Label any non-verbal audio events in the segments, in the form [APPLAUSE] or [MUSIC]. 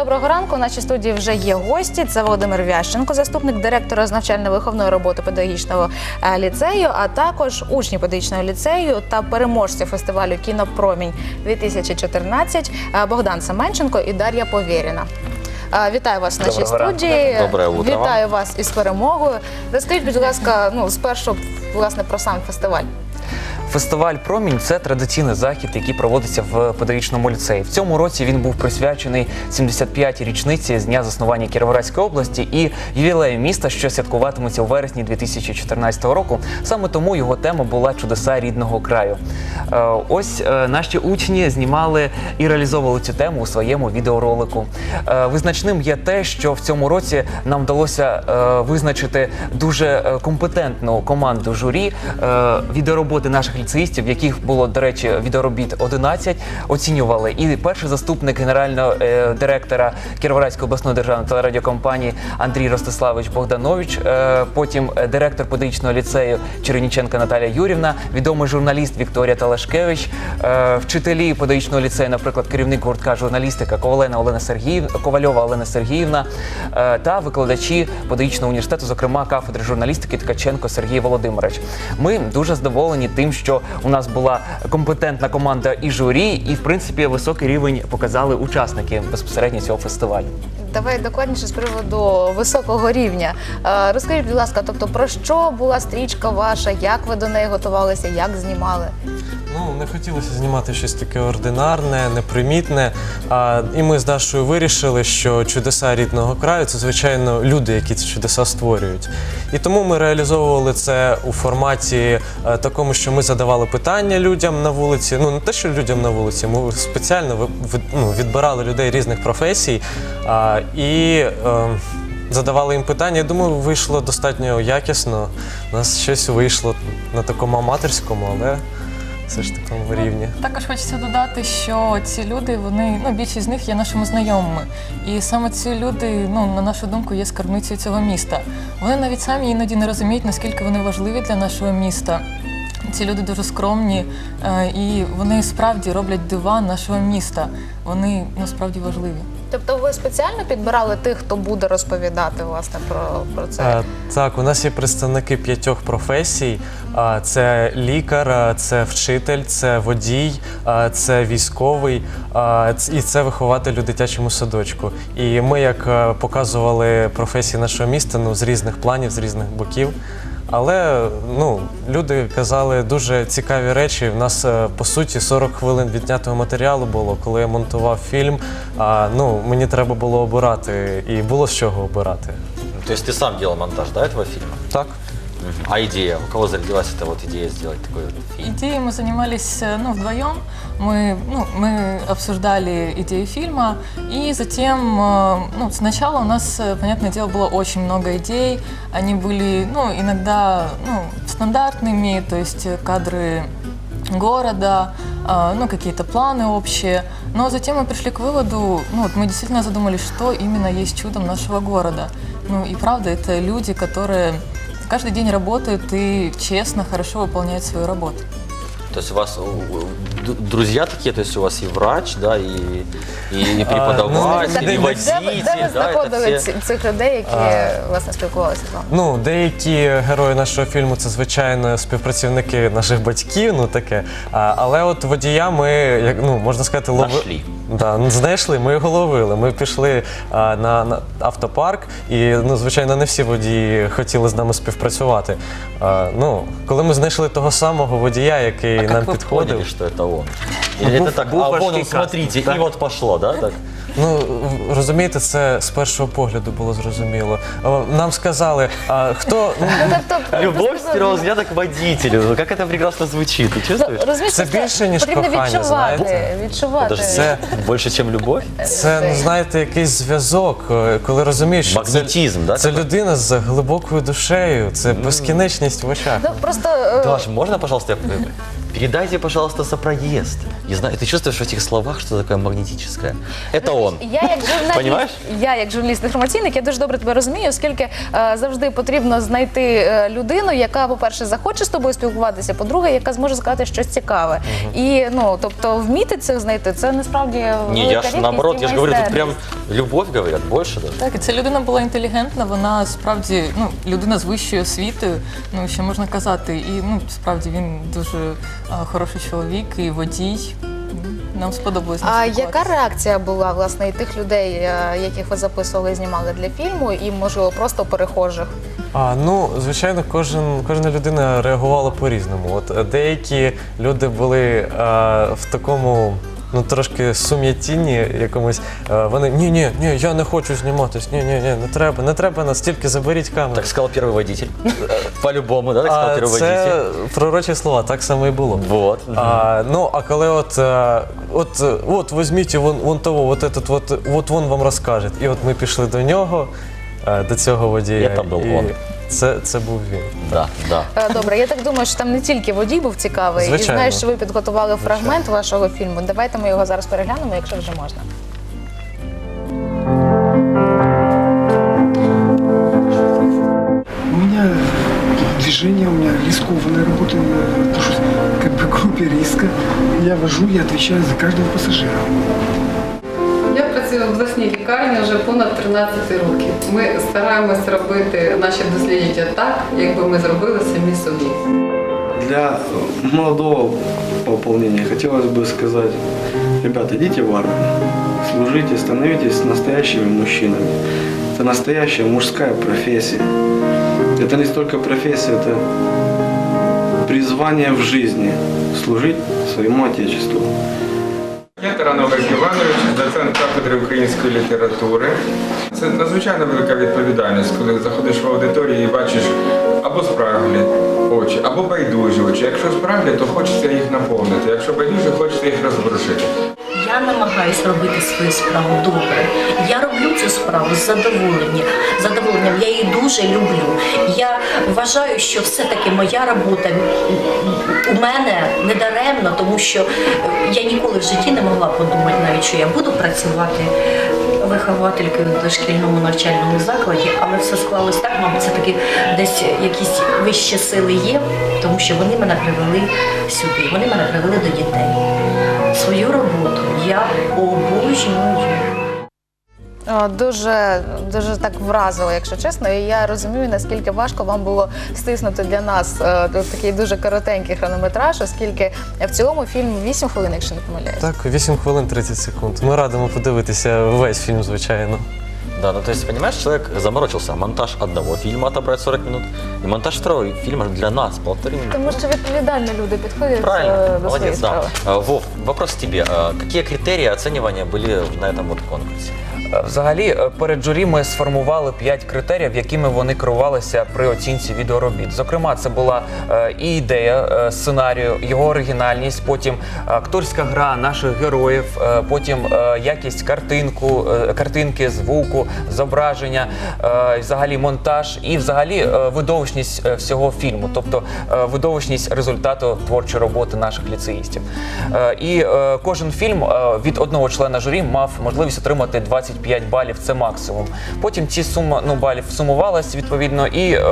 доброго ранку. У нашій студії вже є гості. Це Володимир Вященко, заступник директора з навчально-виховної роботи педагогічного е, ліцею, а також учні педагогічного ліцею та переможці фестивалю Кінопромінь 2014 е, Богдан Семенченко і Дар'я Повєріна. Е, Вітаю вас в нашій Доброго студії. Доброе утро вам. Вітаю вас із перемогою. Розкажіть, будь ласка, ну спершу власне про сам фестиваль. Фестиваль Промінь це традиційний захід, який проводиться в педагогічному ліцеї. В цьому році він був присвячений 75-й річниці з дня заснування Кіровоградської області і ювілею міста, що святкуватиметься у вересні 2014 року. Саме тому його тема була чудеса рідного краю. Е, Ось е, наші учні знімали і реалізовували цю тему у своєму відеоролику. Е, Визначним є те, що в цьому році нам вдалося визначити дуже компетентну команду журі відеороботи наших ліцеїстів, яких було, до речі, відеоробіт 11, оцінювали. І перший заступник генерального е, директора Кіровоградської обласної державної телерадіокомпанії Андрій Ростиславович Богданович, е, потім е, директор педагогічного ліцею Череніченка Наталія Юрівна, відомий журналіст Вікторія Талашкевич, е, вчителі педагогічного ліцею, наприклад, керівник гуртка журналістика Ковалена Олена Сергіївна, Ковальова Олена Сергіївна е, та викладачі педагогічного університету, зокрема кафедри журналістики Ткаченко Сергій Володимирович. Ми дуже задоволені тим, що у нас була компетентна команда і журі, і в принципі високий рівень показали учасники безпосередньо цього фестивалю. Давай докладніше з приводу високого рівня. Е, Розкажіть, будь ласка, тобто про що була стрічка ваша, як ви до неї готувалися, як знімали? Ну, не хотілося знімати щось таке ординарне, непримітне. А, і ми з Дашою вирішили, що чудеса рідного краю це, звичайно, люди, які ці чудеса створюють. І тому ми реалізовували це у форматі е, такому, що ми задавали питання людям на вулиці. Ну, не те, що людям на вулиці, ми спеціально ви- ну, відбирали людей різних професій. А, і е, задавали їм питання. Я думаю, вийшло достатньо якісно. У нас щось вийшло на такому аматорському, але все ж такому рівні. Також хочеться додати, що ці люди, вони ну більшість з них є нашими знайомими. І саме ці люди, ну на нашу думку, є скарбницею цього міста. Вони навіть самі іноді не розуміють, наскільки вони важливі для нашого міста. Ці люди дуже скромні, е, і вони справді роблять дива нашого міста. Вони насправді важливі. Тобто ви спеціально підбирали тих, хто буде розповідати власне про, про це? Е, Так, у нас є представники п'ятьох професій: це лікар, це вчитель, це водій, це військовий і це вихователь у дитячому садочку. І ми, як е, показували професії нашого міста, ну з різних планів, з різних боків. Але ну, люди казали дуже цікаві речі. У нас е, по суті 40 хвилин віднятого матеріалу було, коли я монтував фільм. А ну мені треба було обирати, і було з чого обирати. То ти сам делал монтаж, да, цього фільму? Так. А идея? У кого зародилась эта вот идея сделать такой вот фильм? Идеей мы занимались э, ну, вдвоем. Мы, ну, мы обсуждали идею фильма, и затем, э, ну, сначала у нас, э, понятное дело, было очень много идей. Они были, ну, иногда, ну, стандартными, то есть кадры города, ну, какие-то планы общие. Но затем мы пришли к выводу, ну, вот мы действительно задумались, что именно есть чудом нашего города. Ну, и правда, это люди, которые каждый день работают и честно, хорошо выполняют свою работу. То есть у вас у- у- д- друзья такие, то есть у вас и врач, да, и, и преподаватель, ну, и де- Де, ви- водитель, де ви да, это знаходили все... цих людей, які власне спілкувалися з вами? Ну, деякі герої нашого фільму це звичайно співпрацівники наших батьків, ну таке. А, але от водія ми, як ну можна сказати, лови... Нашли. Да, ну, знайшли, ми його ловили. Ми пішли а, на, на автопарк, і ну, звичайно, не всі водії хотіли з нами співпрацювати. А, ну, коли ми знайшли того самого водія, який А нам как вы підходив. поняли, что это он? Или это так, был а вон важкий он, смотрите, кастинг, и да? вот пошло, да, так? Ну в- розумієте, це з першого погляду було зрозуміло. А, Нам сказали, а хто ну, Ну, тобто, Любовь с первого взгляда к водителю. Ну, Как это прекрасно звучит, ты чувствуешь? Розумієш, Це більше, ніж потрібно кохання, відчувати, знаєте? відчувати. Даже це- больше, чем любовь? Це, ну знаєте, якийсь зв'язок, е, коли розумієш, що це, Магнетизм, да? це людина з глибокою душею, це безкінечність в очах. Ну, просто е, Даш, можно, пожалуйста, я передайте, пожалуйста, за проезд. И знаю, ты чувствуешь в этих словах, что такое магнетическое. Это он. Я як журналіст, Понімаєш? я як журналіст інформаційник, я дуже добре тебе розумію, оскільки е, завжди потрібно знайти е, людину, яка, по-перше, захоче з тобою спілкуватися, по-друге, яка зможе сказати щось цікаве. І ну тобто вміти цих знайти, це насправді Не, велика я ж рідкість наоборот, і я ж говорю, тут прям майстерність. любовь говорят, больше даже. Так, і ця людина була інтелігентна, вона справді ну, людина з вищою освітою, ну що можна казати. І ну, справді він дуже а, хороший чоловік і водій. Нам сподобалось. А яка реакція була власне і тих людей, е, яких ви записували і знімали для фільму, і можливо просто перехожих? А, ну, звичайно, кожен, кожна людина реагувала по-різному. От е, деякі люди були е, в такому Ну, трошки сум'ятінні якомусь. Е, вони ні, ні, ні, я не хочу зніматись, ні, ні, ні, не треба, не треба нас, тільки заберіть камеру. Так сказал первый водитель. По-любому, да, так сказал а, первый це водитель. пророчі слова, так само і було. Вот. А, ну, а коли от, е, от, е, от візьміть вон, вон того, от, этот, от, от він вам розкаже. І от ми пішли до нього, е, до цього водія. І це був і он. Це, це був він. Да, да. Е, Добре, я так думаю, що там не тільки водій був цікавий, і Звичайно. знаєш, що ви підготували фрагмент вашого фільму. Давайте ми його зараз переглянемо, якщо вже можна. У меня движение, у меня рискованная работа, я нахожусь как бы в группе риска. Я вожу, я отвечаю за каждого пассажира. Я працюю в обласній лікарні вже понад 13 років. Ми стараємось робити наші дослідження так, якби ми зробили самі собі. Для молодого пополнения хотелось бы сказать, ребята, идите в армию, служите, становитесь настоящими мужчинами. Это настоящая мужская профессия. Это не столько профессия, это призвание в жизни служить своему Отечеству. Я Таран Олег Іванович, доцент кафедри української літератури. Це надзвичайно велика відповідальність, коли заходиш в аудиторію і бачиш або справжні очі, або байдужі очі. Якщо справді, то хочеться їх наповнити. Якщо байдужі, хочеться їх розворушити. Я намагаюся робити свою справу добре. Я роблю цю справу з задоволенням. задоволенням. Я її дуже люблю. Я вважаю, що все-таки моя робота у мене не даремно, тому що я ніколи в житті не могла подумати навіть, що я буду працювати вихователькою в дошкільному навчальному закладі, але все склалось так, мабуть, це таки десь якісь вищі сили є, тому що вони мене привели сюди, вони мене привели до дітей. Свою роботу я обожнюю. О, Дуже дуже так вразило, якщо чесно. І я розумію, наскільки важко вам було стиснути для нас е, такий дуже коротенький хронометраж, оскільки в цілому фільм 8 хвилин, якщо не помиляюсь. Так, 8 хвилин 30 секунд. Ми радимо подивитися весь фільм, звичайно. Да, ну то есть, понимаешь, человек заморочился. Монтаж одного фильма отобрать 40 минут, и монтаж второго фильма для нас полторы минуты. Тому що відповідально люди підходять е, Правильно, до своєї молодец, да. справи. А, Вов, вопрос к тебе. А Какие критерии оценивания были на этом вот конкурсе? Взагалі, е, перед журі ми сформували п'ять критеріїв, якими вони керувалися при оцінці відеоробіт. Зокрема, це була е, і ідея е, сценарію, його оригінальність, потім акторська гра наших героїв, потім якість картинку, картинки, звуку, зображення, взагалі монтаж і взагалі видовищність всього фільму, тобто видовищність результату творчої роботи наших ліцеїстів. І кожен фільм від одного члена журі мав можливість отримати 25 балів. Це максимум. Потім ці сума ну балів сумувалась відповідно, і е,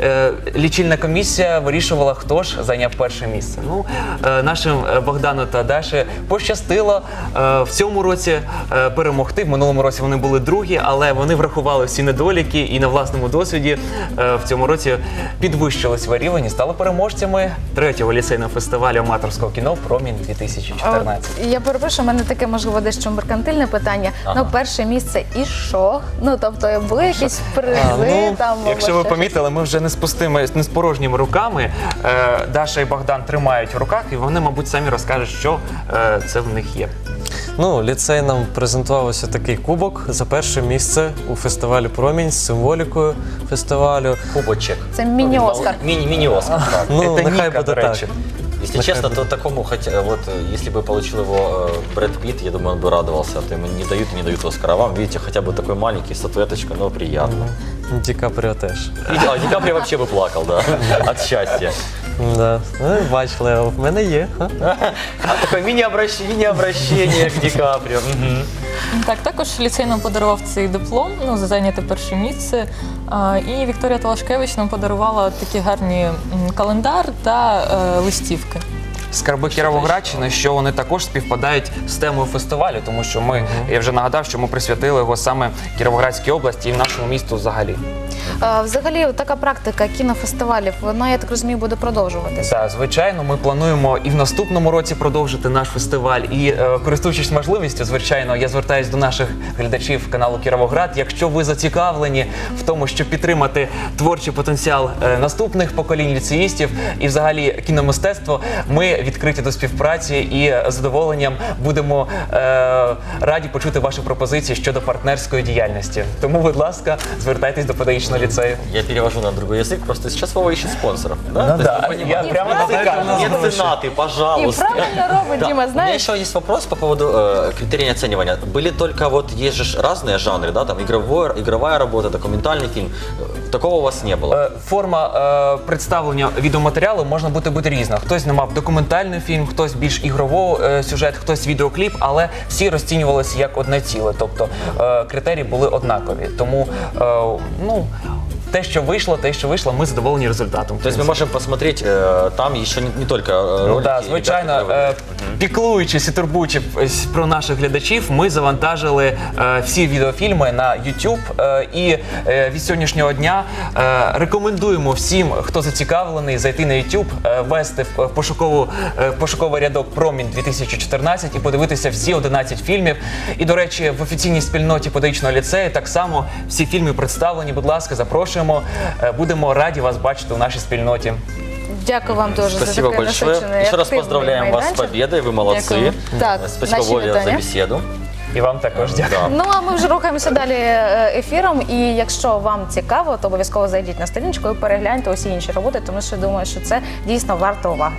е, лічильна комісія вирішувала, хто ж зайняв перше місце. Ну е, нашим е, Богдану та Даші пощастило е, в цьому році е, перемогти. В минулому році вони були другі, але вони врахували всі недоліки і на власному досвіді е, в цьому році підвищили свій рівень і стали переможцями третього ліцейного фестивалю аматорського кіно Промінь А 2014. от Я перепрошую, у мене таке можливо дещо меркантильне питання. Ну, перше місце і що? Ну тобто були якісь призи А, ну, там. Якщо ви ще помітили, ми вже не з пустими, не з порожніми руками. Е, Даша і Богдан тримають в руках, і вони, мабуть, самі розкажуть, що е, це в них є. Ну, ліцей нам презентував ось такий кубок за перше місце у фестивалі Промінь з символікою фестивалю. Кубочек. Це міні-Оскар. Мини- Мини-Оскар, так. Ну, Це нехай Ніка, буде до так. речі. Если Нехай честно, буде. то такому, хотя вот э, если бы получил его э, Брэд Питт, я думаю, он бы радовался. А то ему не дают и не дают Оскара. А вам, видите, хотя бы такой маленький, статуэточка, но приятно. Ді Капріо теж. И, а Ди Каприо вообще бы плакал, да, [LAUGHS] от счастья. Да. Ну, бачили, в мене є. [LAUGHS] га? А такое мини-обращение, мини-обращение к Ди Каприо. Мгм. Так, також ліцей нам подарував цей диплом ну, за зайняте перше місце. І Вікторія Талашкевич нам подарувала такі гарні календар та е, листівки. Скарби Кіровоградщини, що вони також співпадають з темою фестивалю, тому що ми, я вже нагадав, що ми присвятили його саме Кіровоградській області і нашому місту взагалі. Взагалі, така практика кінофестивалів, вона, я так розумію, буде продовжуватися. Так, звичайно, ми плануємо і в наступному році продовжити наш фестиваль. І е, користуючись можливістю, звичайно, я звертаюся до наших глядачів каналу Кіровоград. Якщо ви зацікавлені в тому, щоб підтримати творчий потенціал е, наступних поколінь ліцеїстів і взагалі кіномистецтво, ми відкриті до співпраці і з задоволенням будемо е, раді почути ваші пропозиції щодо партнерської діяльності. Тому, будь ласка, звертайтесь до педагогічного ліцею. Я перевожу на другой язык, просто сейчас Вова ищет спонсоров. Да? Ну То есть да, вы понимаете, я прямо натыкаю. Меценаты, І пожалуйста. правильно робить, Да. Діма, У меня знаєш? еще есть вопрос по поводу э, критерий оценивания. Были только вот есть же ж разные жанры, да, там игровой, игровая работа, документальный фильм. Такого у вас не было. Е, Форма е, представлення відеоматеріалу можна бути бути різна. Хтось знімав документальний фільм, хтось більш ігровий е, сюжет, хтось відеокліп, але всі розцінювалися як одне ціле. Тобто критерії були однакові. Тому ну Те, що вийшло, те, що вийшло, ми задоволені результатом. То есть мы можем посмотреть э, там еще не, не только э, Ну ролики. да, ребят, звичайно, которые е, вы- піклуючись і турбуючи ось про наших глядачів, ми завантажили е, всі відеофільми на YouTube. е, І е, від сьогоднішнього дня е, рекомендуємо всім, хто зацікавлений, зайти на YouTube, е, ввести в пошукову е, пошуковий рядок Промінь 2014 і подивитися всі 11 фільмів. І до речі, в офіційній спільноті педагогічного ліцею так само всі фільми представлені. Будь ласка, запрошуємо. Е, Будемо раді вас бачити у нашій спільноті. Дякую вам дуже за Спасибо такий большое. насичений, Еще раз активний поздравляем вас с майданчик. победой, вы молодцы. Дякую. Так, Э, Спасибо, наші Воле, за вітання. беседу. І вам також дякую. Да. Ну а ми вже рухаємося далі е, ефіром. І якщо вам цікаво, то обов'язково зайдіть на сторіночку і перегляньте усі інші роботи, тому що думаю, що це дійсно варто уваги.